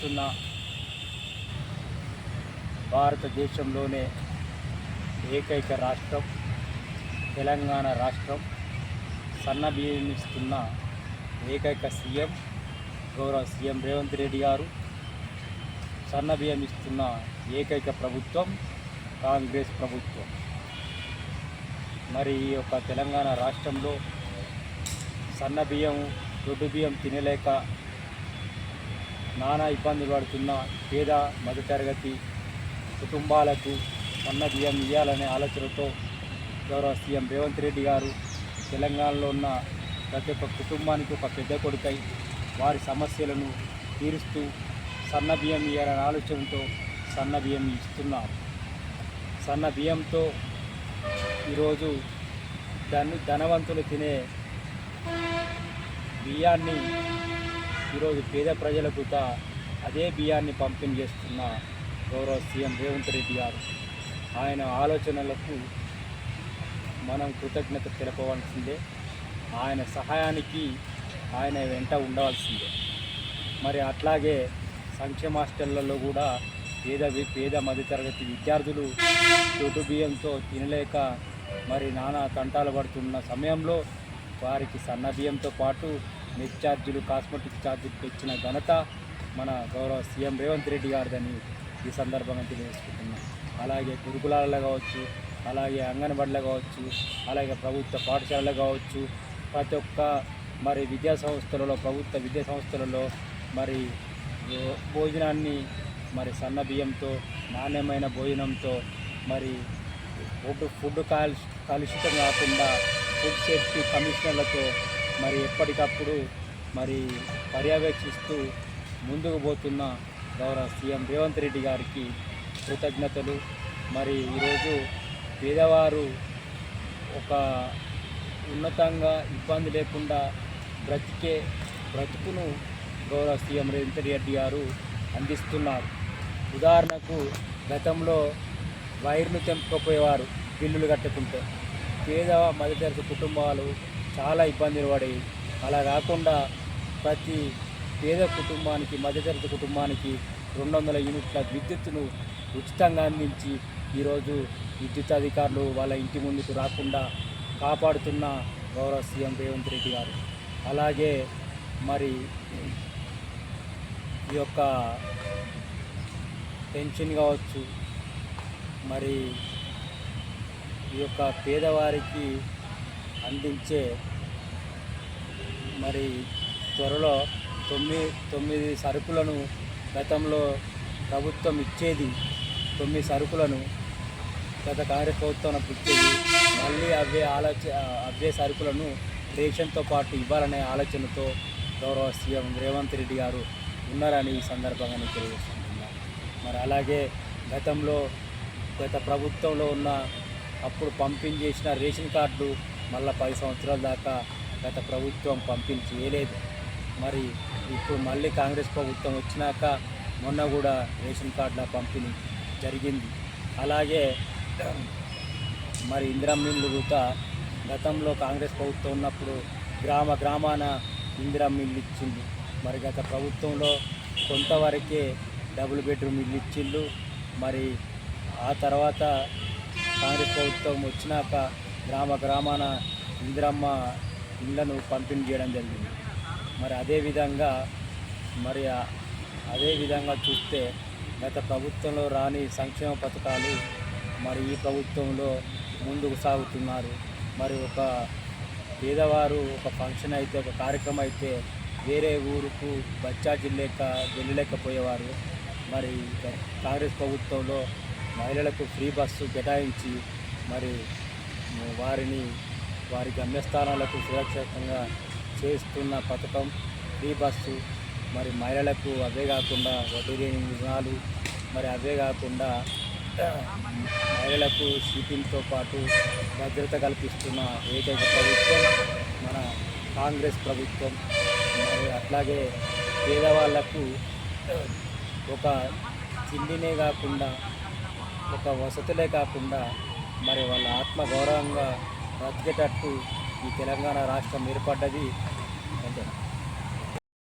చూస్తున్న భారతదేశంలోనే ఏకైక రాష్ట్రం తెలంగాణ రాష్ట్రం. సన్న బియ్యం ఇస్తున్న ఏకైక సీఎం గౌరవ సీఎం రేవంత్ రెడ్డి గారు. సన్న బియ్యం ఇస్తున్న ఏకైక ప్రభుత్వం కాంగ్రెస్ ప్రభుత్వం. మరి ఈ యొక్క తెలంగాణ రాష్ట్రంలో సన్న బియ్యం దొడ్డు బియ్యం తినలేక నానా ఇబ్బందులు పడుతున్న పేద మధ్యతరగతి కుటుంబాలకు సన్న బియ్యం ఇవ్వాలనే ఆలోచనతో గౌరవ సీఎం రేవంత్ రెడ్డి గారు తెలంగాణలో ఉన్న ప్రతి ఒక్క కుటుంబానికి ఒక పెద్ద కొడుకై వారి సమస్యలను తీరుస్తూ సన్న బియ్యం ఇవ్వాలనే ఆలోచనతో సన్న బియ్యం ఇస్తున్నారు. సన్న బియ్యంతో ఈరోజు ధను ధనవంతులు తినే బియ్యాన్ని ఈరోజు పేద ప్రజలకు అదే బియ్యాన్ని పంపిణీ చేస్తున్న గౌరవ సీఎం రేవంత్ రెడ్డి గారు. ఆయన ఆలోచనలకు మనం కృతజ్ఞత తెలపవలసిందే. ఆయన సహాయానికి ఆయన వెంట ఉండవలసిందే. మరి అట్లాగే సంక్షేమ హాస్టళ్ళలో కూడా పేద పేద మధ్యతరగతి విద్యార్థులు చోటు బియ్యంతో తినలేక మరి నానా తంటాలు పడుతున్న సమయంలో వారికి సన్న బియ్యంతో పాటు నెట్ ఛార్జీలు కాస్మెటిక్ ఛార్జీలు తెచ్చిన ఘనత మన గౌరవ సీఎం రేవంత్ రెడ్డి గారిదని ఈ సందర్భంగా తెలియజేసుకుంటున్నాం. అలాగే గురుకులాలలో కావచ్చు అలాగే అంగన్వాడీలో కావచ్చు అలాగే ప్రభుత్వ పాఠశాలలో కావచ్చు ప్రతి ఒక్క మరి విద్యా సంస్థలలో ప్రభుత్వ విద్యా సంస్థలలో మరి భోజనాన్ని మరి సన్న బియ్యంతో నాణ్యమైన భోజనంతో మరి ఫుడ్ ఫుడ్ కాలు కలుషితం కాకుండా ఫుడ్ సేఫ్టీ కమిషనర్లతో మరి ఎప్పటికప్పుడు మరి పర్యవేక్షిస్తూ ముందుకు పోతున్న గౌరవ సీఎం రేవంత్ రెడ్డి గారికి కృతజ్ఞతలు. మరి ఈరోజు పేదవారు ఒక ఉన్నతంగా ఇబ్బంది లేకుండా బ్రతికే బ్రతుకును గౌరవ సీఎం రేవంత్ రెడ్డి గారు అందిస్తున్నారు. ఉదాహరణకు గతంలో వైర్ను తెంపుకపోయేవారు బిల్లులు కట్టుకుంటే. పేద మధ్యతరగతి కుటుంబాలు చాలా ఇబ్బందులు పడి అలా కాకుండా ప్రతి పేద కుటుంబానికి మధ్యతరగతి కుటుంబానికి రెండు వందల యూనిట్ల విద్యుత్తును ఉచితంగా అందించి ఈరోజు విద్యుత్ అధికారులు వాళ్ళ ఇంటి ముందుకు రాకుండా కాపాడుతున్న గౌరవ సీఎం రేవంత్ రెడ్డి గారు. అలాగే మరి ఈ యొక్క పెన్షన్ కావచ్చు మరి ఈ యొక్క పేదవారికి అందించే మరి త్వరలో తొమ్మిది తొమ్మిది సరుకులను గతంలో ప్రభుత్వం ఇచ్చేది. తొమ్మిది సరుకులను గత కాంగ్రెస్ ప్రభుత్వం ఇచ్చేది మళ్ళీ అవే ఆలోచ అవే సరుకులను రేషన్తో పాటు ఇవ్వాలనే ఆలోచనతో గౌరవ సీఎం రేవంత్ రెడ్డి గారు ఉన్నారని ఈ సందర్భంగా నేను తెలియజేస్తున్నాను. మరి అలాగే గతంలో గత ప్రభుత్వంలో ఉన్న అప్పుడు పంపింగ్ చేసిన రేషన్ కార్డులు మళ్ళీ పది సంవత్సరాల దాకా గత ప్రభుత్వం పంపిణీ చేయలేదు మరి ఇప్పుడు మళ్ళీ కాంగ్రెస్ ప్రభుత్వం వచ్చినాక మొన్న కూడా రేషన్ కార్డుల పంపిణీ జరిగింది. అలాగే మరి ఇందిరమ్మిన్లు కూడా గతంలో కాంగ్రెస్ ప్రభుత్వం ఉన్నప్పుడు గ్రామ గ్రామాన ఇందిరమ్మిన్లు ఇచ్చింది. మరి గత ప్రభుత్వంలో కొంతవరకే డబుల్ బెడ్రూమ్ ఇల్లు ఇచ్చిళ్ళు మరి ఆ తర్వాత కాంగ్రెస్ ప్రభుత్వం వచ్చినాక గ్రామ గ్రామాన ఇందిరమ్మ ఇళ్ళను పంపిణీ చేయడం జరిగింది. మరి అదేవిధంగా మరి అదేవిధంగా అదే విధంగా చూస్తే గత ప్రభుత్వంలో రాని సంక్షేమ పథకాలు మరి ఈ ప్రభుత్వంలో ముందుకు సాగుతున్నారు. మరి ఒక పేదవారు ఒక ఫంక్షన్ అయితే ఒక కార్యక్రమం అయితే వేరే ఊరుకు బచ్చాజీ లేక వెళ్ళలేకపోయేవారు. మరి కాంగ్రెస్ ప్రభుత్వంలో మహిళలకు ఫ్రీ బస్సు కేటాయించి మరి వారిని వారి గమ్యస్థానాలకు సురక్షితంగా చేస్తున్న పథకం ఫ్రీ బస్సు మరి మహిళలకు అవే కాకుండా వడ్డీ లేని రుణాలు మరి అవే కాకుండా మహిళలకు సీటింగ్తో పాటు భద్రత కల్పిస్తున్న ఏకైక ప్రభుత్వం మన కాంగ్రెస్ ప్రభుత్వం. మరి అట్లాగే పేదవాళ్ళకు ఒక తిండినే కాకుండా ఒక వసతులే కాకుండా మరి వాళ్ళ ఆత్మ గౌరవంగా బ్రతికేటట్టు ఈ తెలంగాణ రాష్ట్రం ఏర్పడ్డది. అంతే